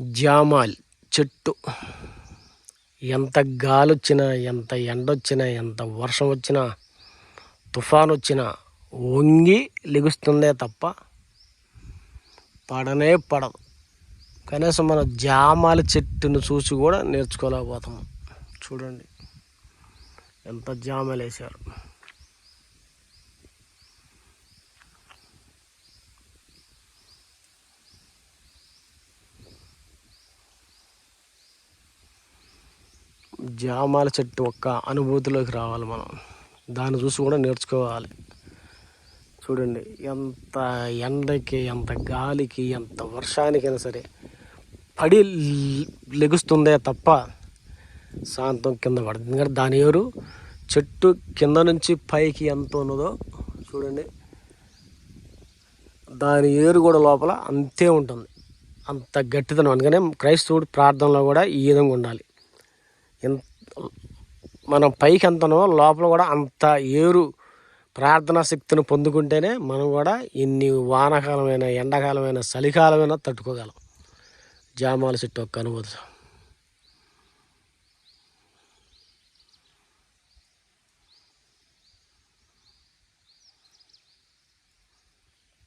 జామాల్ చెట్టు. ఎంత గాలొచ్చినా ఎంత ఎండ వచ్చినా ఎంత వర్షం వచ్చినా తుఫాన్ వచ్చినా వంగి లెగుస్తుందే తప్ప పడనే పడదు. కనీసం మనం జామాల చెట్టును చూసి కూడా నేర్చుకోలేకపోతాం. చూడండి. ఎంత జామలు వేసారు జామాల చెట్టు ఒక్క అనుభూతిలోకి రావాలి మనం. దాన్ని చూసి కూడా నేర్చుకోవాలి. చూడండి ఎంత ఎండకి ఎంత గాలికి ఎంత వర్షానికైనా సరే పడి లెగుస్తుందే తప్ప శాంతం కింద పడుతుంది ఎందుకంటే దాని ఎవరు చెట్టు కింద నుంచి పైకి ఎంత ఉన్నదో చూడండి. దాని ఏరు కూడా లోపల అంతే ఉంటుంది. అంత గట్టిదనం అందుకనే క్రైస్తవుడు ప్రార్థనలో కూడా ఈ విధంగా ఉండాలి. ఎంత మనం పైకి ఎంత లోపల కూడా అంత ఏరు ప్రార్థనా శక్తిని పొందుకుంటేనే మనం కూడా ఎన్ని వానకాలమైన ఎండాకాలమైన చలికాలమైన తట్టుకోగలం. జామాల చెట్టు ఒక్క అనుభూతి.